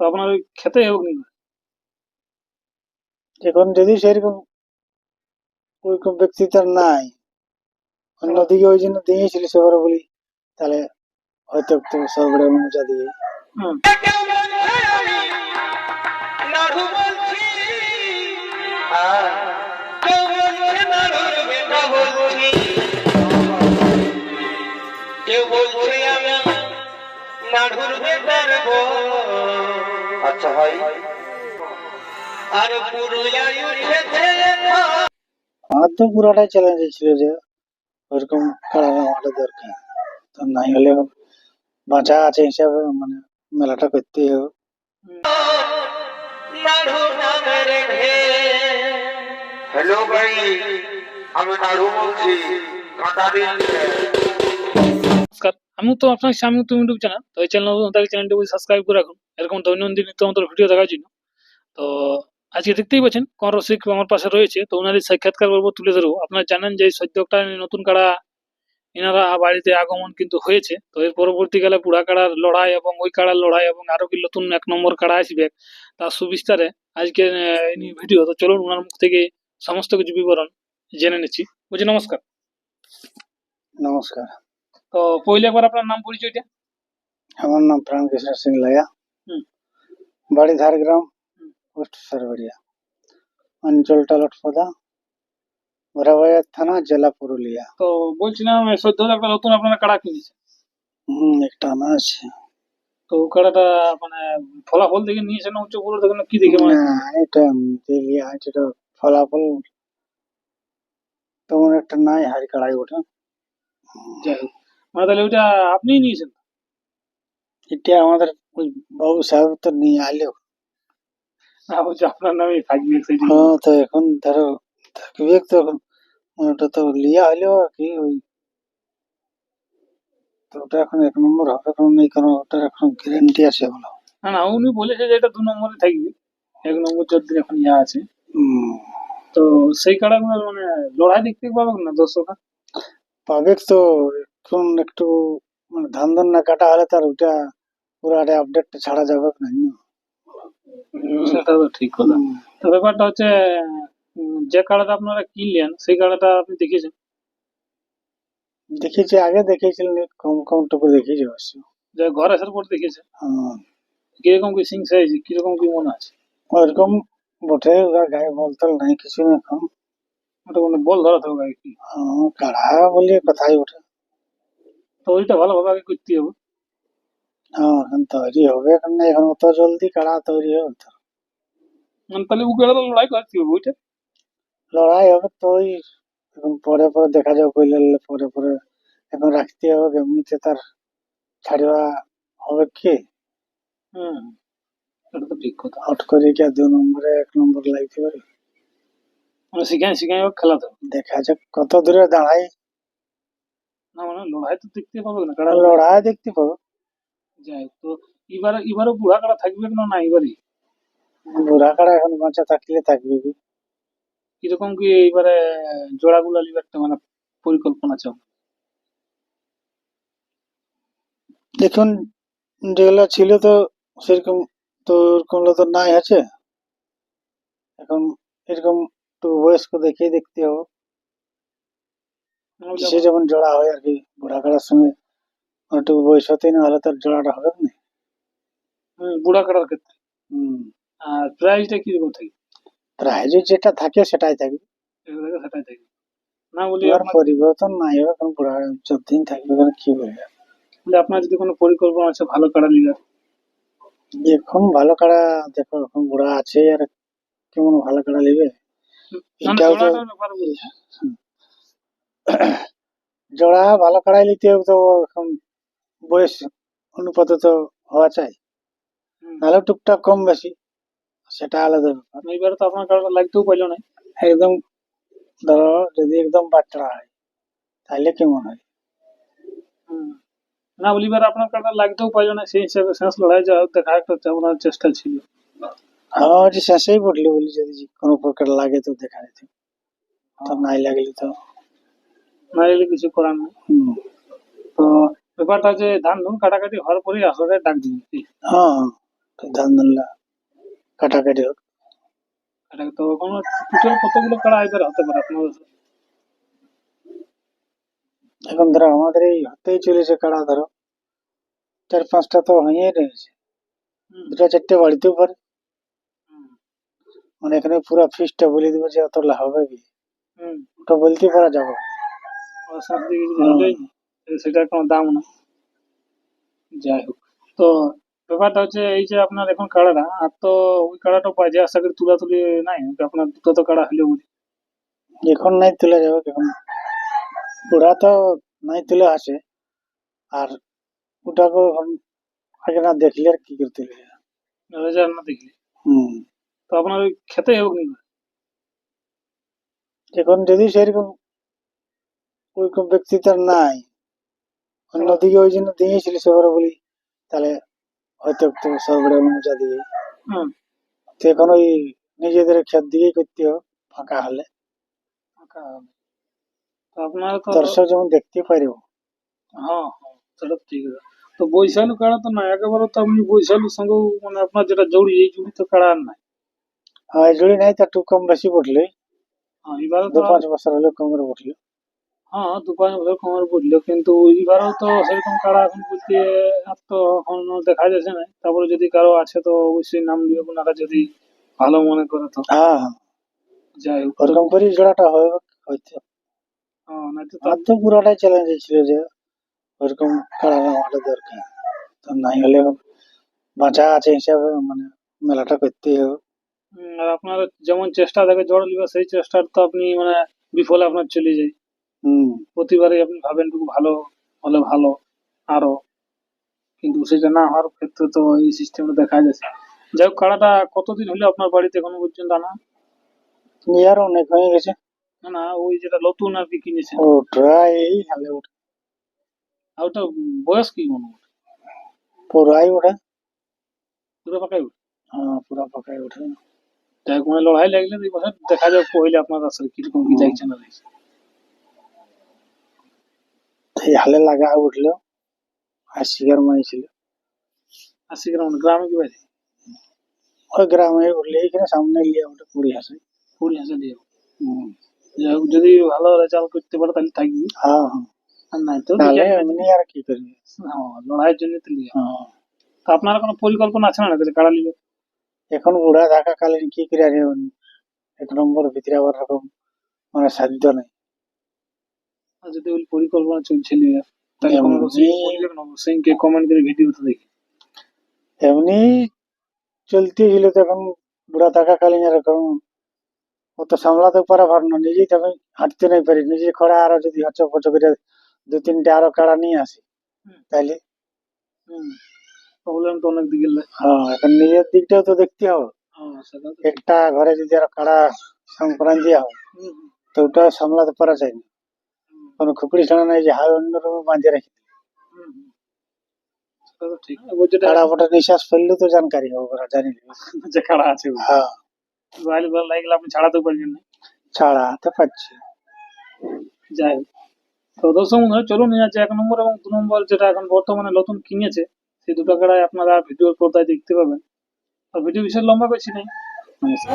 তো আপনার ওই খেতে হোক নি এখন যদি সেরকম ওইরকম ব্যক্তি তার নাই অন্যদিকে ওই জন্য দিয়েছিল সেবারে বলি তাহলে হয়তো একটু সরবরাহ মজা দিয়ে। কেউ বলছে আমি নাড়ুর বেটার বউ। আর পুরুলিয়ায় উঠেছে আমার তো পুরোটাই চ্যালেঞ্জ ছিল যে ওইরকম কাড়ানো আমাদের দরকার। তো নাই হলে বাঁচা আছে হিসাবে মানে মেলাটা করতেই হবে। হ্যালো ভাই আমি নাড়ু বলছি নমস্কার আমিও তো আপনার সামনে তুমি ইউটিউব চ্যানেল তো এই চ্যানেল চ্যানেলটি সাবস্ক্রাইব করে রাখুন। এরকম দৈনন্দিন নিত্য ভিডিও দেখার জন্য। তো আজকে দেখতেই পাচ্ছেন কোন রসিক আমার পাশে রয়েছে। তো ওনাদের সাক্ষাৎকার করব তুলে ধরবো। আপনারা জানেন যে সদ্যটা নতুন কাড়া এনারা বাড়িতে আগমন কিন্তু হয়েছে। তো এর পরবর্তীকালে বুড়া কাড়ার লড়াই এবং ওই কাড়ার লড়াই এবং আরও কি নতুন এক নম্বর কাড়া আসবে তার সুবিস্তারে আজকে ভিডিও। তো চলুন ওনার মুখ থেকে সমস্ত কিছু বিবরণ জেনে নিচ্ছি। বুঝি নমস্কার। নমস্কার। তো পहिले একবার আপনার নাম পরিচয়টা? আমার নাম প্রাণকৃষ্ণ সিং লায়া হুম। বাড়ি ঝাড়গ্রাম পোস্ট সারবাড়িয়া অঞ্চলটা লটপদা বরাবাজার থানা জেলা পুরুলিয়া তো বলছিলাম সদ্য একটা নতুন আপনারা কাড়া কিনেছে হুম একটা আনা আছে তো কাড়াটা মানে ফলাফল দেখে নিয়েছেন না উচ্চ পুরো দেখেন কি দেখে মানে না এটা এমনিতে লিয়া আছে এটা ফলাফল তেমন একটা নাই হাড়ি কাড়াই ওঠা যাই হোক মানে তাহলে ওইটা আপনিই নিয়েছেন এটা আমাদের ওই বাবু সাহেব তো নিয়ে আলো না বলছি আপনার নামে থাকবে হ্যাঁ তো এখন ধরো থাকবে তো এখন। ওটা তো লিয়া আর কি ওই। তো ওটা এখন এক নম্বর হবে কারণ এই কারণ ওটার এখন গ্যারেন্টি আছে বলো। না না উনি বলেছে যে এটা দু নম্বরে থাকবে। এক নম্বর এখন ইয়া আছে। তো সেই মানে লড়াই দেখতে না দর্শকরা। পাবে তো এখন একটু মানে ধান ধান না কাটা হলে তার ওটা পুরো আপডেটটা ছাড়া যাবে না? সেটা তো ঠিক কথা। তো ব্যাপারটা হচ্ছে যে কাড়াটা আপনারা কিনলেন সেই কাড়াটা আপনি দেখেছেন দেখেছি আগে দেখেছিলেন কম কম টুকু দেখেছি অবশ্য। যে ঘর আসার পর দেখেছেন হ্যাঁ, কীরকম কি সিং সাইজ কীরকম কি মনে আছে? ওইরকম বটে ওর গায়ে বলতল নাই কিছু না এখন। ওটা মানে বল ধরাতে হবে আর কি। কাড়া বলে কথাই ওঠে তো ওইটা ভালোভাবে আগে করতে হবে। হ্যাঁ এখন তৈরি হবে না এখন অত জলদি কাড়া তৈরি হবে তো তাহলে তো লড়াই হবে ওইটা লড়াই হবে তো ওই এখন পরে পরে দেখা যাবে কইলে পরে পরে এখন রাখতে হবে এমনিতে তার ছাড়িবা হবে কি হুম এটা তো ঠিক কথা হট করে কি দু নম্বরে এক নম্বর লাগতে পারে শিখাই শিখাই হোক খেলাতে হবে দেখা যাক কত দূরে দাঁড়াই না মানে লড়াই তো দেখতে পাবে না কাড়া লড়াই দেখতে পাবো হোক। তো এবারে এবারে বুড়া কাড়া থাকবে না না এবারে? বুড়া কাড়া এখন বাঁচা থাকলে থাকবে কি? কীরকম কি এইবারে জোড়াগুলা লিবার মানে পরিকল্পনা চাও? দেখুন যেগুলো ছিল তো সেরকম তো ওরকম তো নাই আছে। এখন এরকম একটু বয়স্ক দেখে দেখতে হবে। সে যেমন জোড়া হয় আর কি বুড়া কাড়ার সঙ্গে একটু বয়স হতেই না হলে তার জোড়াটা হবে না। বুড়া কাড়ার ক্ষেত্রে। হম। আর প্রাইসটা কীরকম থাকে প্রাইজে যেটা থাকে সেটাই থাকবে। সেটাই থাকে না বলি আপনার পরিবর্তন নাই হবে কারণ বুড়া যতদিন থাকবে কারণ কি বলবে? বলে আপনার যদি কোনো পরিকল্পনা আছে ভালো কাড়া লিগার? এখন ভালো কাড়া দেখো এখন বুড়া আছে আর কেমন ভালো কাড়া নেবে? এটাও তো জোড়া ভালো কাড়াই নিতে হবে তো এখন বয়স অনুপাতে তো হওয়া চাই। নাহলে টুকটাক কম বেশি সেটা আলাদা ব্যাপার। এইবারে তো আপনার কাড়াটা লাগতেও পাইলো না। একদম ধরো যদি একদম বাচ্চারা হয় তাহলে কেমন হয়। না বলি এবার আপনার কাড়াটা লাগতেও পাইলো না সেই হিসাবে শেষ লড়াই যা হোক দেখা একটা আপনার চেষ্টা ছিল। হ্যাঁ যে শেষেই পড়লি বলি যদি কোনো প্রকার লাগে তো দেখা যেত। তো নাই লাগলে তো না কিছু করার নেই। হুম। যে ধান ধুন কাটাকাটি হওয়ার পরেই আসলে ডাক দিন। হ্যাঁ ধান ধান্লা কাটাকাটি হোক। তো কোনো টোটাল কতগুলো কাড়া এবার হতে পারে আপনাদের এখন ধরো আমাদের এই হতেই চলেছে কাড়া ধরো। চার পাঁচটা তো হয়েই রয়েছে। দুটা চারটে বাড়িতেও পারে মানে এখানে পুরো ফিসটা বলে দেবো যে অত লাভ হবে কি। ওটা বলতে পারা যাবে। তাহলে সেটার কোনো দাম না। যাই হোক। তো ব্যাপারটা হচ্ছে এই যে আপনার এখন কাড়াটা আর তো ওই কাড়াটা বাজে আশা করি তুলা তুলি নাই আপনার দুটো তো কাড়া বলি এখন নাই তুলে যাবে এখন পুরা তো নাই তুলে আসে আর ওটাকে এখন আগে না দেখলে আর কি করতে? রেজাল্ট না দেখলে। হুম। তো আপনার ওই খেতে হোক নি। এখন যদি সেরকম ওইরকম ব্যক্তি তার নাই অন্যদিকে ওই জন্য দিয়েছিল সবার বলি তাহলে হয়তো একটু সরবরাহ মজা দিয়ে। তো এখন ওই নিজেদের ক্ষেত দিকেই করতে হবে ফাঁকা হলে। ফাঁকা হবে। তো আপনারা দর্শক যেমন দেখতে পারিব হ্যাঁ হ্যাঁ সেটা ঠিক আছে। তো বৈশালু কাড়া তো না একেবারে তো আপনি বৈশালুর সঙ্গে মানে আপনার যেটা জড়ি এই জুড়ি তো কাড়া আর নাই। হ্যাঁ এই জুড়ি নাই তা একটু কম বেশি পড়লে। হ্যাঁ এবারে দু তো পাঁচ বছর হলে কমে পড়লে। হ্যাঁ দু পাঁচ বছর কমার পড়ল কিন্তু এবারেও তো সেরকম কারা এখন বলতে আর তো এখন দেখা যাচ্ছে না। তারপরে যদি কারও আছে তো অবশ্যই নাম দিয়ে ওনারা যদি ভালো মনে করে তো। হ্যাঁ হ্যাঁ। যাই হোক। ওরকম করে জোড়াটা হবে হয়তো। হ্যাঁ তো আমার তো পুরোটাই চ্যালেঞ্জ ছিল যে ওরকম কাড়া আমাদের দরকার। তো নাই হলে বাঁচা আছে হিসাবে মানে মেলাটা করতেই হবে। আর আপনার যেমন চেষ্টা থাকে জড় লিবা সেই চেষ্টার তো আপনি মানে বিফলে আপনার চলে যায়। প্রতিবারই আপনি ভাবেন একটু ভালো হলে ভালো আরও। কিন্তু সেটা না হওয়ার ক্ষেত্রে তো এই সিস্টেমটা দেখা যাচ্ছে। যাই হোক কাড়াটা কতদিন হলো আপনার বাড়িতে এখনও পর্যন্ত আনা? ইয়ার অনেক হয়ে গেছে। না না ওই যেটা নতুন আর কি কিনেছেন। ওটা এই হালে ওঠে। আর ওটা বয়স কি মনে হয়? পুরাই ওঠে। পুরো পাকাই হ্যাঁ পুরা পাকাই ওঠে। যাই হোক মানে লড়াই লাগলে এই বছর দেখা যাক কহিলে আপনার আসলে কীরকম কি দেখছে না দেখছে হালে লাগা উঠল আর শিকার মারিছিল আশি গ্রাম গ্রামে কি বাইরে ওই গ্রামে উঠলে এখানে সামনে লিয়ে ওটা কুড়ি হাজার দিয়ে যদি ভালো রেজাল্ট করতে পারে তাহলে থাকবি। হ্যাঁ হ্যাঁ। আর নাই তো এমনি আর কি করবি লড়াইয়ের জন্য তো লিয়া। হ্যাঁ। আপনার কোনো পরিকল্পনা আছে না কাড়া লিবে এখন বুড়া থাকাকালীন কি করে এক নম্বর ভিতরে আবার মানে সাধ্য নেই। আর যদি ওই পরিকল্পনা চলছে লিবে তাহলে কমেন্ট করে ভিডিওতে দেখি। এমনি চলতে ছিল তো এখন বুড়া থাকাকালীন এরকম অত সামলাতে পারা ভার না। নিজেই তো আমি হাঁটতে নাই পারি। নিজে খরা আরও যদি হচ্ছ পচ করে দু তিনটে আরও কাড়া নিয়ে আসি। তাইলে হুম। প্রবলেম তো অনেক দিকে হ্যাঁ এখন নিজের দিকটাও তো দেখতে হবে। হ্যাঁ তো একটা ঘরে যদি আরও কাড়া সংক্রান্ত হয় তো ওটা সামলাতে পারা যায় না। কোনো খুপড়ি ছাড়া নাই যে হাই অন্য রকম বাঁধে রাখি ফোটা নিঃশ্বাস তো জানকারি হবে ওরা যে আছে হ্যাঁ। ভালো ভালো লাগলে আপনি ছাড়াতে পারবেন না ছাড়াতে পারছি যাই হোক। তো দর্শক বন্ধুরা চলুন আছে এক নম্বর এবং দু নম্বর যেটা এখন বর্তমানে নতুন কিনেছে সেই দুটো কাড়াই আপনারা ভিডিও পর্দায় দেখতে পাবেন। আর ভিডিও বিশেষ লম্বা করছি নাই। নমস্কার।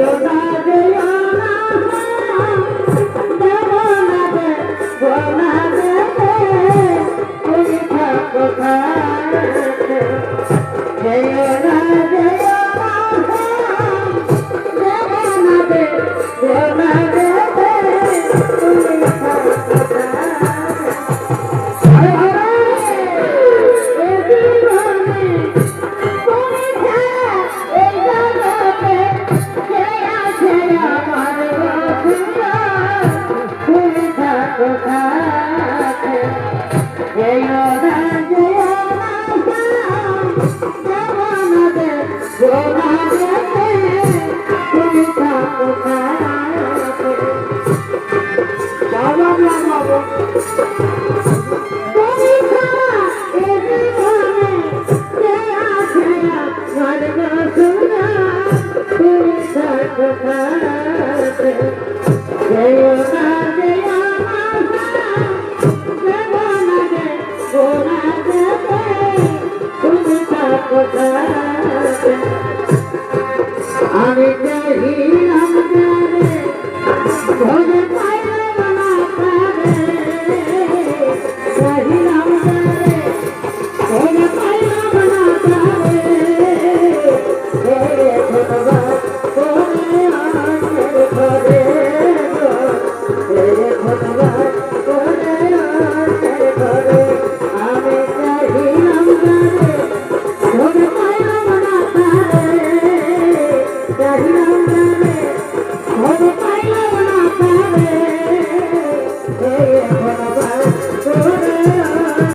Señor